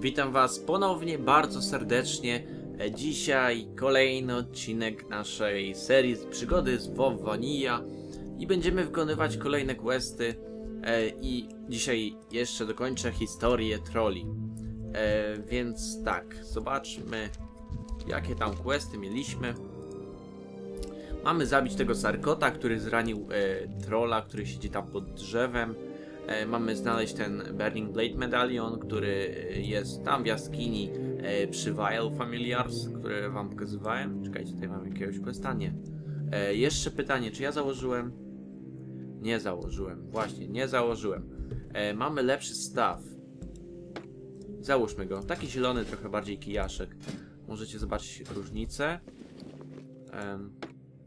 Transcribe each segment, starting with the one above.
Witam Was ponownie bardzo serdecznie. E, Dzisiaj kolejny odcinek naszej serii z przygody z WoW Vanilla i będziemy wykonywać kolejne questy e, i dzisiaj jeszcze dokończę historię troli. E, Więc tak, zobaczmy jakie tam questy mieliśmy. Mamy zabić tego Sarkota, który zranił trolla, który siedzi tam pod drzewem. E, mamy znaleźć ten Burning Blade Medallion, który e, jest tam w jaskini e, przy Vial Familiars, które wam pokazywałem. Czekajcie, tutaj mam jakiegoś questa, nie. E, jeszcze pytanie, czy ja założyłem? Nie założyłem, właśnie, nie założyłem. Mamy lepszy staw. Załóżmy go. Taki zielony, trochę bardziej kijaszek. Możecie zobaczyć różnicę.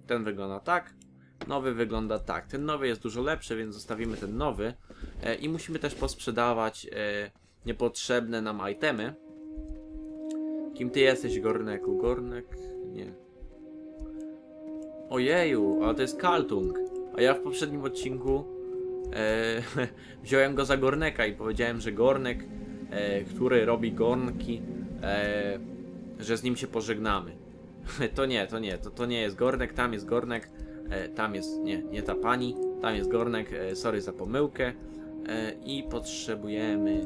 Ten wygląda tak. Nowy wygląda tak. Ten nowy jest dużo lepszy, więc zostawimy ten nowy. E, I musimy też posprzedawać e, niepotrzebne nam itemy. Kim ty jesteś, Gorneku? Gornek? Nie. Ojeju, ale to jest Kaltung. A ja w poprzednim odcinku e, wziąłem go za Gorneka i powiedziałem, że Gornek, e, który robi gornki, e, że z nim się pożegnamy. to nie, to nie, to, to nie jest Gornek, tam jest Gornek, e, tam jest, nie, nie ta pani, tam jest Gornek, sorry za pomyłkę. E, I potrzebujemy,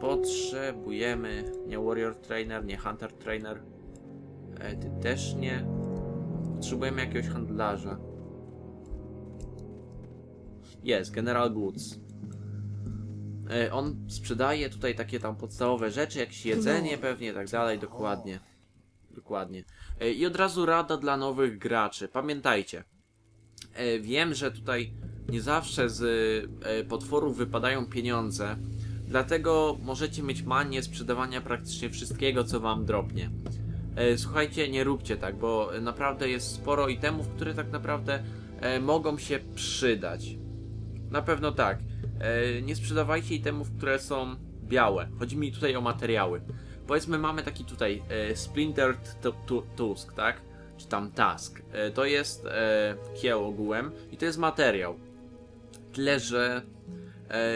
potrzebujemy, nie Warrior Trainer, nie Hunter Trainer, e, ty też nie. Potrzebujemy jakiegoś handlarza. Jest, General Goods. E, On sprzedaje tutaj takie tam podstawowe rzeczy, jakieś jedzenie pewnie, tak dalej, dokładnie. Dokładnie. I od razu rada dla nowych graczy. Pamiętajcie, wiem, że tutaj nie zawsze z e, potworów wypadają pieniądze, dlatego możecie mieć manię sprzedawania praktycznie wszystkiego, co wam drobnie. E, Słuchajcie, nie róbcie tak, bo naprawdę jest sporo itemów, które tak naprawdę e, mogą się przydać. Na pewno tak. Nie sprzedawajcie itemów, które są białe. Chodzi mi tutaj o materiały. Powiedzmy, mamy taki tutaj Splintered tu- tu- Tusk, tak? Czy tam Task. To jest kieł ogółem i to jest materiał. Tyle, że e,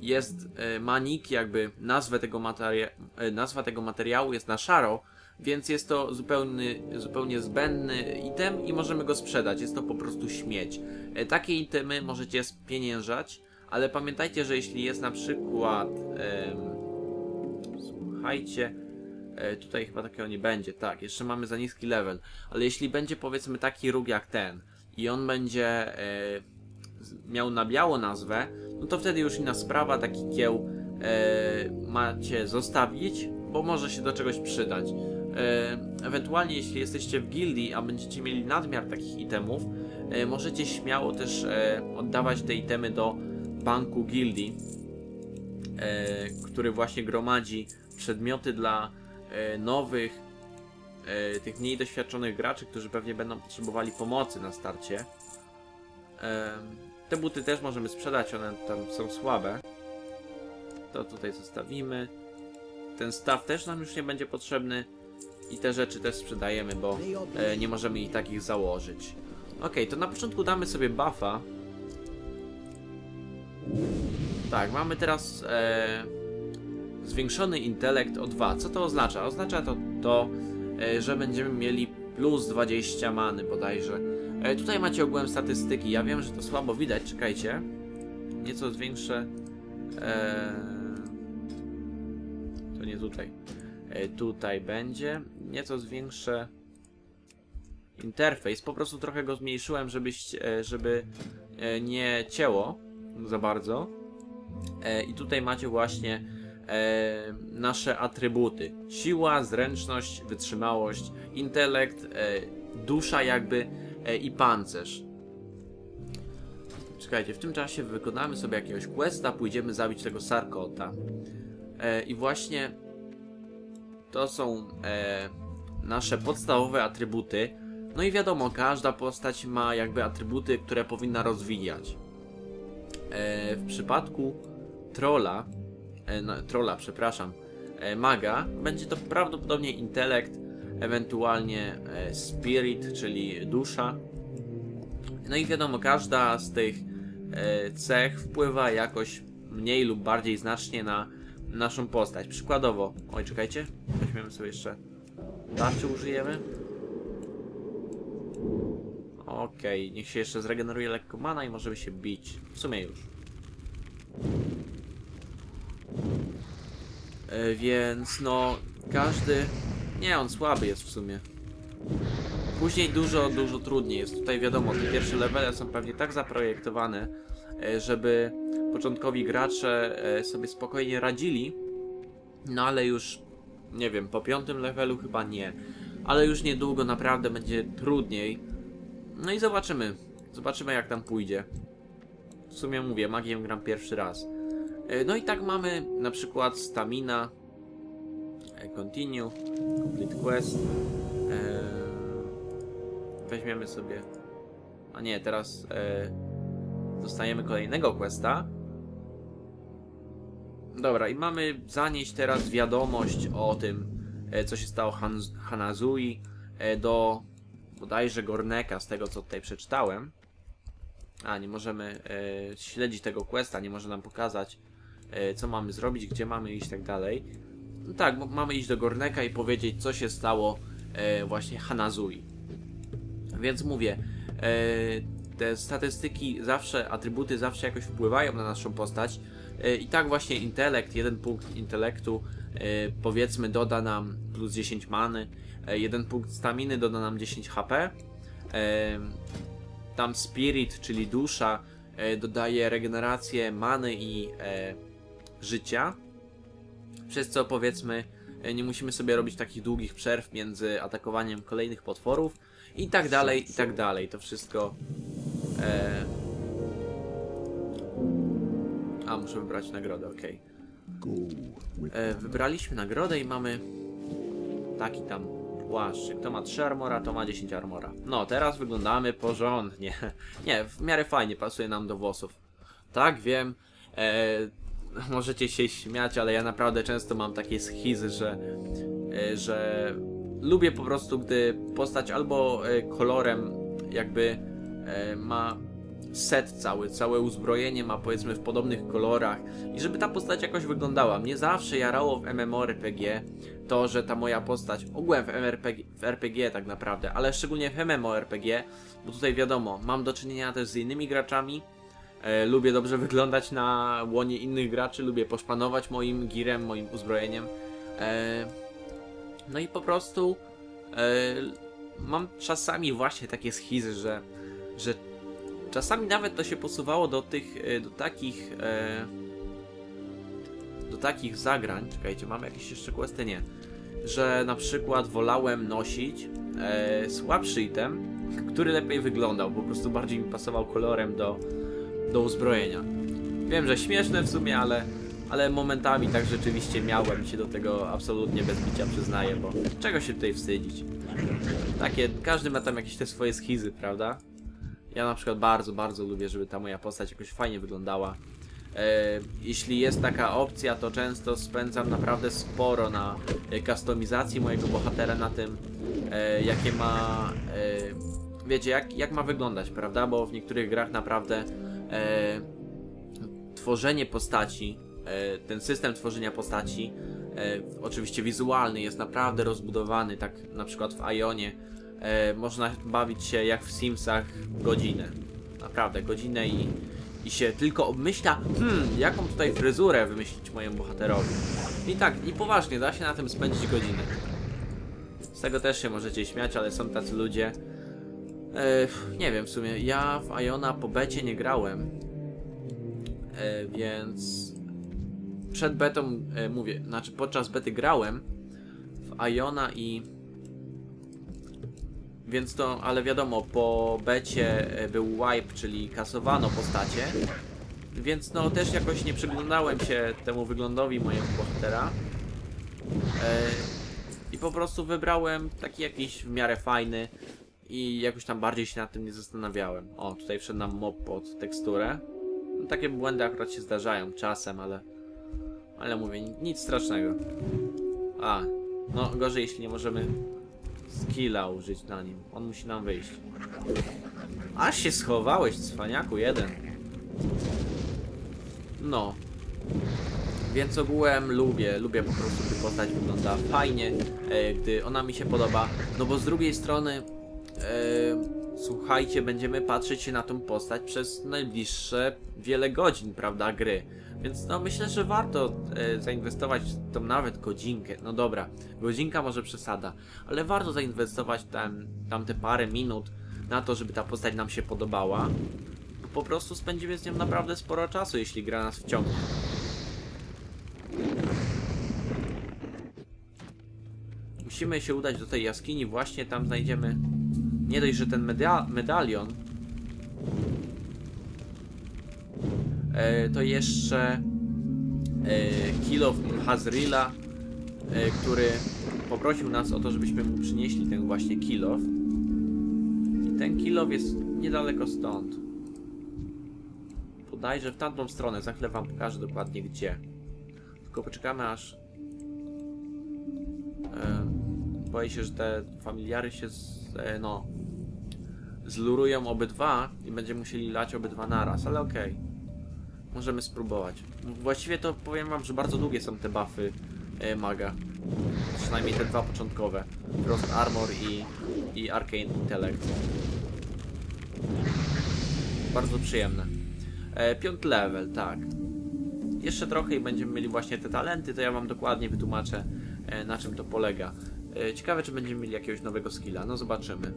jest e, manik, jakby nazwę tego, materia- e, nazwa tego materiału jest na szaro, więc jest to zupełny, zupełnie zbędny item i możemy go sprzedać. Jest to po prostu śmieć. Takie itemy możecie spieniężać, ale pamiętajcie, że jeśli jest na przykład. słuchajcie. Tutaj chyba takiego nie będzie, tak, jeszcze mamy za niski level, ale jeśli będzie powiedzmy taki róg jak ten i on będzie miał na biało nazwę, no to wtedy już inna sprawa, taki kieł e, macie zostawić, bo może się do czegoś przydać. E, ewentualnie jeśli jesteście w gildii, a będziecie mieli nadmiar takich itemów, e, możecie śmiało też e, oddawać te itemy do banku gildii, e, który właśnie gromadzi przedmioty dla e, nowych, tych mniej doświadczonych graczy, którzy pewnie będą potrzebowali pomocy na starcie. Te buty też możemy sprzedać, one tam są słabe. To tutaj zostawimy. Ten staw też nam już nie będzie potrzebny. I te rzeczy też sprzedajemy, bo e, nie możemy ich takich założyć. Ok, to na początku damy sobie buffa. Tak, mamy teraz e, zwiększony intelekt o 2. Co to oznacza? Oznacza to to, e, że będziemy mieli plus 20 many bodajże. E, tutaj macie ogółem statystyki. Ja wiem, że to słabo widać, czekajcie. Nieco zwiększę. E, to nie tutaj. E, tutaj będzie. Nieco zwiększę interfejs. Po prostu trochę go zmniejszyłem, żebyś, e, żeby e, nie cięło za bardzo. I tutaj macie właśnie e, nasze atrybuty: siła, zręczność, wytrzymałość, intelekt, e, dusza, jakby e, i pancerz. Czekajcie, w tym czasie wykonamy sobie jakiegoś questa, pójdziemy zabić tego Sarkota. I właśnie to są nasze podstawowe atrybuty. No i wiadomo, każda postać ma jakby atrybuty, które powinna rozwijać. W przypadku trolla, e, no, trolla, przepraszam, e, maga, będzie to prawdopodobnie intelekt, ewentualnie e, spirit, czyli dusza. No i wiadomo, każda z tych e, cech wpływa jakoś mniej lub bardziej znacznie na naszą postać. Przykładowo, oj czekajcie, weźmiemy sobie jeszcze tarczy użyjemy. Okej, niech się jeszcze zregeneruje lekko mana i możemy się bić. W sumie już. E, więc no, każdy... Nie, on słaby jest w sumie. Później dużo, dużo trudniej jest. Tutaj wiadomo, te pierwsze levele są pewnie tak zaprojektowane, e, żeby początkowi gracze e, sobie spokojnie radzili. No ale już, nie wiem, po piątym levelu chyba nie. Ale już niedługo naprawdę będzie trudniej. No i zobaczymy. Zobaczymy jak tam pójdzie. W sumie mówię, magiem gram pierwszy raz. No i tak mamy na przykład stamina, e, continue, complete quest. E, Weźmiemy sobie. A nie, teraz e, dostajemy kolejnego questa. Dobra, i mamy zanieść teraz wiadomość o tym, co się stało Han Hanazui do bodajże Gorneka, z tego co tutaj przeczytałem. A, nie możemy śledzić tego questa, nie może nam pokazać, co mamy zrobić, gdzie mamy iść, tak dalej. No tak, mamy iść do Gorneka i powiedzieć, co się stało e, właśnie Hanazui. Więc mówię, e, te statystyki zawsze, atrybuty zawsze jakoś wpływają na naszą postać. E, I tak właśnie intelekt, jeden punkt intelektu e, powiedzmy doda nam plus 10 many, e, jeden punkt staminy doda nam 10 HP. E, tam spirit, czyli dusza, e, dodaje regenerację many i e, życia. Przez co powiedzmy e, nie musimy sobie robić takich długich przerw między atakowaniem kolejnych potworów i tak dalej, i tak dalej. To wszystko. E... A, muszę wybrać nagrodę, ok. E, wybraliśmy nagrodę i mamy taki tam płaszczyk. To ma 3 armora, to ma 10 armora. No, teraz wyglądamy porządnie. Nie, w miarę fajnie pasuje nam do włosów. Tak, wiem. E, możecie się śmiać, ale ja naprawdę często mam takie schizy, że, e, że lubię po prostu, gdy postać albo e, kolorem jakby e, ma set cały, całe uzbrojenie ma powiedzmy w podobnych kolorach i żeby ta postać jakoś wyglądała. Mnie zawsze jarało w MMORPG to, że ta moja postać, ogółem w, MRPG, w RPG tak naprawdę, ale szczególnie w MMORPG, bo tutaj wiadomo, mam do czynienia też z innymi graczami, lubię dobrze wyglądać na łonie innych graczy, lubię poszpanować moim girem, moim uzbrojeniem. E, no i po prostu e, mam czasami właśnie takie schizy, że, że czasami nawet to się posuwało do tych, e, do takich, e, do takich zagrań. Czekajcie, mamy jakieś jeszcze questy? Nie. Że na przykład wolałem nosić e, słabszy item, który lepiej wyglądał, po prostu bardziej mi pasował kolorem do, do uzbrojenia. Wiem, że śmieszne w sumie, ale, ale momentami tak rzeczywiście miałem się do tego absolutnie bez bicia przyznaję, bo czego się tutaj wstydzić? Takie, każdy ma tam jakieś te swoje schizy, prawda? Ja na przykład bardzo, bardzo lubię, żeby ta moja postać jakoś fajnie wyglądała. E, jeśli jest taka opcja, to często spędzam naprawdę sporo na e, kustomizacji mojego bohatera, na tym, e, jakie ma. E, wiecie, jak, jak ma wyglądać, prawda? Bo w niektórych grach naprawdę e, tworzenie postaci, e, ten system tworzenia postaci, e, oczywiście wizualny, jest naprawdę rozbudowany, tak na przykład w Ionie. E, można bawić się jak w Simsach godzinę. Naprawdę, godzinę i, i się tylko obmyśla, hmm, jaką tutaj fryzurę wymyślić mojemu bohaterowi. I tak, i poważnie, da się na tym spędzić godzinę. Z tego też się możecie śmiać, ale są tacy ludzie. E, nie wiem, w sumie ja w Iona po becie nie grałem. E, więc przed betą, e, mówię, znaczy podczas bety grałem w Iona i więc to, ale wiadomo, po becie był wipe, czyli kasowano postacie. Więc no też jakoś nie przyglądałem się temu wyglądowi mojego bohatera. I po prostu wybrałem taki jakiś w miarę fajny i jakoś tam bardziej się nad tym nie zastanawiałem. O, tutaj wszedł nam mob pod teksturę. No, takie błędy akurat się zdarzają czasem, ale... Ale mówię, nic strasznego. A, no gorzej jeśli nie możemy skilla użyć na nim. On musi nam wyjść. Aż się schowałeś, cwaniaku jeden. No. Więc ogółem lubię, lubię po prostu, gdy postać wygląda fajnie, e, gdy ona mi się podoba. No bo z drugiej strony, słuchajcie, będziemy patrzeć się na tą postać przez najbliższe wiele godzin, prawda, gry. Więc no myślę, że warto e, zainwestować tą nawet godzinkę. No dobra, godzinka może przesada, ale warto zainwestować tam, tam te parę minut na to, żeby ta postać nam się podobała. Bo po prostu spędzimy z nią naprawdę sporo czasu, jeśli gra nas wciągnie. Musimy się udać do tej jaskini, właśnie tam znajdziemy nie dość, że ten media medalion, e, to jeszcze e, Kill of Hazrila, e, który poprosił nas o to, żebyśmy mu przynieśli ten właśnie Kill of. I ten Kill of jest niedaleko stąd. Podajże w tamtą stronę, za chwilę wam pokażę dokładnie gdzie. Tylko poczekamy aż... Boję się, że te familiary się z, no, zlurują obydwa i będziemy musieli lać obydwa naraz, ale okej. Możemy spróbować. Właściwie to powiem wam, że bardzo długie są te buffy e, maga. Przynajmniej te dwa początkowe. Frost Armor i, i Arcane Intellect. Bardzo przyjemne. E, piąty level, tak. Jeszcze trochę i będziemy mieli właśnie te talenty, to ja wam dokładnie wytłumaczę e, na czym to polega. E, ciekawe, czy będziemy mieli jakiegoś nowego skilla. No zobaczymy.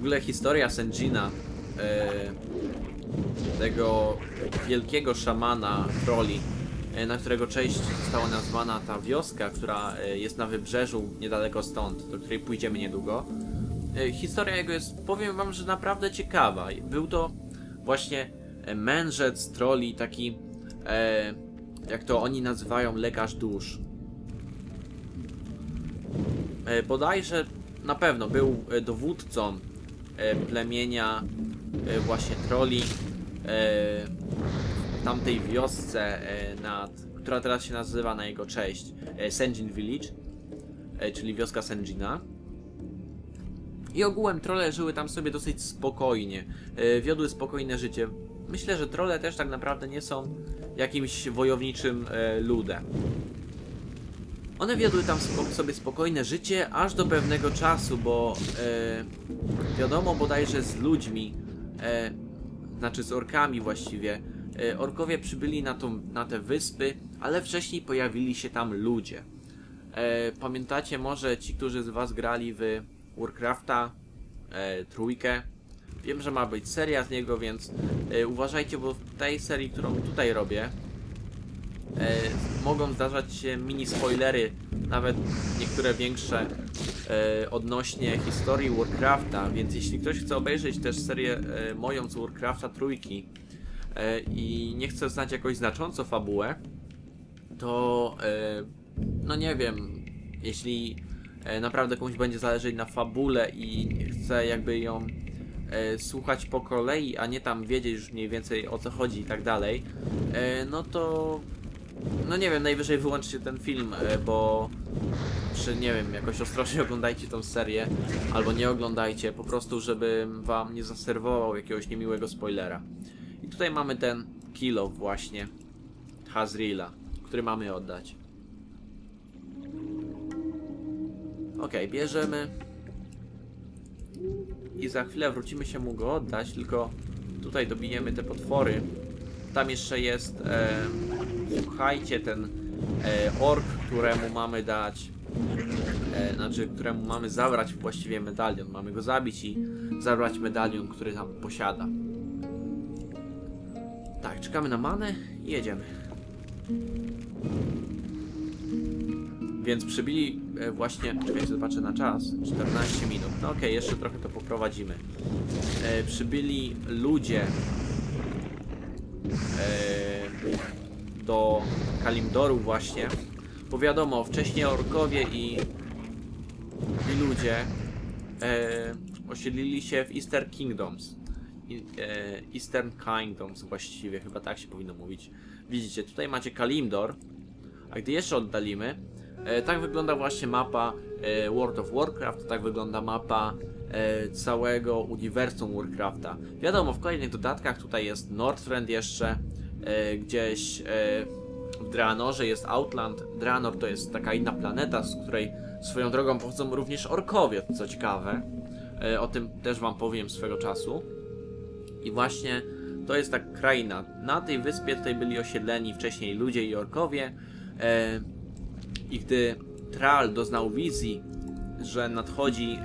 Ogóle historia Senjina, e, tego wielkiego szamana troli, e, na którego cześć została nazwana ta wioska, która e, jest na wybrzeżu niedaleko stąd, do której pójdziemy niedługo. E, historia jego jest, powiem wam, że naprawdę ciekawa. Był to właśnie e, mędrzec troli, taki, jak to oni nazywają, lekarz dusz. E, bodajże na pewno był dowódcą plemienia e, właśnie troli e, w tamtej wiosce, e, nad, która teraz się nazywa na jego cześć e, Senjin Village, e, czyli wioska Senjina. I ogółem trole żyły tam sobie dosyć spokojnie, e, wiodły spokojne życie. Myślę, że trole też tak naprawdę nie są jakimś wojowniczym e, ludem. One wiodły tam sobie spokojne życie aż do pewnego czasu, bo e, wiadomo bodajże z ludźmi, e, znaczy z orkami właściwie, e, orkowie przybyli na, tą, na te wyspy, ale wcześniej pojawili się tam ludzie. E, pamiętacie może ci, którzy z was grali w Warcrafta e, trójkę? Wiem, że ma być seria z niego, więc e, uważajcie, bo w tej serii, którą tutaj robię, mogą zdarzać się mini spoilery, nawet niektóre większe e, odnośnie historii Warcrafta, więc jeśli ktoś chce obejrzeć też serię e, moją z Warcrafta trójki e, i nie chce znać jakoś znacząco fabułę, to e, no nie wiem, jeśli e, naprawdę komuś będzie zależeć na fabule i chce jakby ją e, słuchać po kolei, a nie tam wiedzieć już mniej więcej o co chodzi i tak dalej, e, no to no nie wiem, najwyżej wyłączcie ten film, e, bo czy nie wiem, jakoś ostrożnie oglądajcie tą serię, albo nie oglądajcie, po prostu żeby wam nie zaserwował jakiegoś niemiłego spoilera. I tutaj mamy ten kilo właśnie Hazrila, który mamy oddać. Ok, bierzemy. I za chwilę wrócimy się mu go oddać, tylko tutaj dobijemy te potwory. Tam jeszcze jest, e, słuchajcie, ten e, ork, któremu mamy dać, e, znaczy, któremu mamy zabrać właściwie medalion. Mamy go zabić i zabrać medalion, który tam posiada. Tak, czekamy na manę i jedziemy. Więc przybili e, właśnie, czekajcie, zobaczę na czas, 14 minut. No okej, jeszcze trochę to poprowadzimy. E, przybyli ludzie e, do Kalimdoru właśnie. Bo wiadomo, wcześniej orkowie i, i ludzie e, osiedlili się w Eastern Kingdoms. E, Eastern Kingdoms właściwie, chyba tak się powinno mówić. Widzicie, tutaj macie Kalimdor, a gdy jeszcze oddalimy, E, tak wygląda właśnie mapa e, World of Warcraft, tak wygląda mapa e, całego uniwersum Warcrafta. Wiadomo, w kolejnych dodatkach tutaj jest Northrend jeszcze, e, gdzieś e, w Draenorze jest Outland. Draenor to jest taka inna planeta, z której swoją drogą pochodzą również orkowie, co ciekawe. E, o tym też wam powiem swego czasu. I właśnie to jest ta kraina. Na tej wyspie tutaj byli osiedleni wcześniej ludzie i orkowie. I gdy Tral doznał wizji, że nadchodzi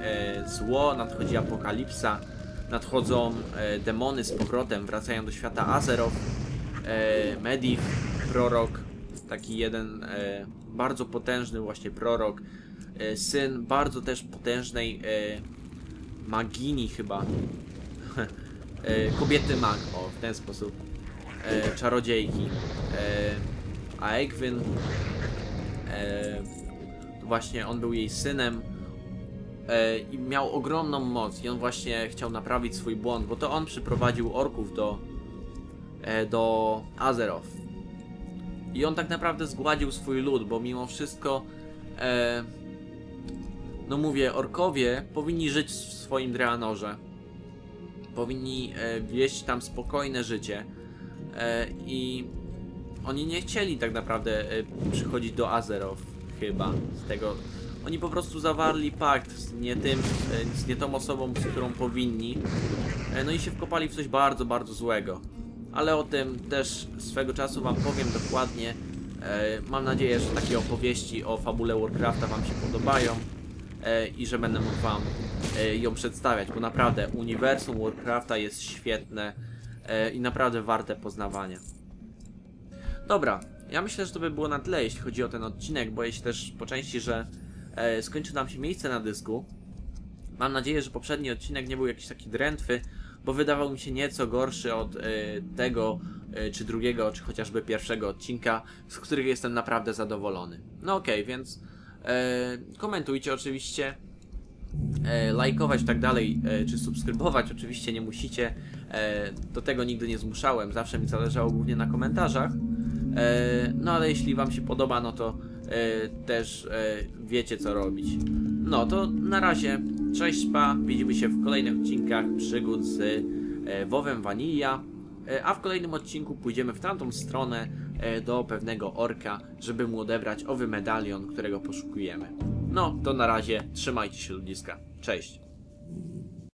zło, nadchodzi apokalipsa, nadchodzą demony z powrotem, wracają do świata Azeroth, e, Medivh, prorok, taki jeden e, bardzo potężny właśnie prorok, e, syn bardzo też potężnej e, magini chyba, e, kobiety mag, o w ten sposób, e, czarodziejki, e, a Egwin, e, właśnie on był jej synem e, i miał ogromną moc i on właśnie chciał naprawić swój błąd, bo to on przyprowadził orków do, do Azeroth. I on tak naprawdę zgładził swój lud, bo mimo wszystko e, no mówię, orkowie powinni żyć w swoim Draenorze. Powinni e, wieść tam spokojne życie. E, I oni nie chcieli tak naprawdę e, przychodzić do Azeroth, chyba, z tego. Oni po prostu zawarli pakt z nie tym, e, z nie tą osobą, z którą powinni. E, no i się wkopali w coś bardzo, bardzo złego. Ale o tym też swego czasu wam powiem dokładnie. E, mam nadzieję, że takie opowieści o fabule Warcrafta wam się podobają e, i że będę mógł wam e, ją przedstawiać, bo naprawdę uniwersum Warcrafta jest świetne i naprawdę warte poznawania. Dobra, ja myślę, że to by było na tyle, jeśli chodzi o ten odcinek. Boję się też po części, że skończy nam się miejsce na dysku. Mam nadzieję, że poprzedni odcinek nie był jakiś taki drętwy, bo wydawał mi się nieco gorszy od e, tego, e, czy drugiego, czy chociażby pierwszego odcinka, z których jestem naprawdę zadowolony. No okej, więc e, komentujcie oczywiście, lajkować tak dalej, czy subskrybować oczywiście nie musicie. Do tego nigdy nie zmuszałem, zawsze mi zależało głównie na komentarzach. No ale jeśli wam się podoba, no to też wiecie co robić. No to na razie, cześć pa, widzimy się w kolejnych odcinkach przygód z e, WoWem Vanilla. E, A w kolejnym odcinku pójdziemy w tamtą stronę e, do pewnego orka, żeby mu odebrać owy medalion, którego poszukujemy. No, to na razie, trzymajcie się ludziska. Cześć.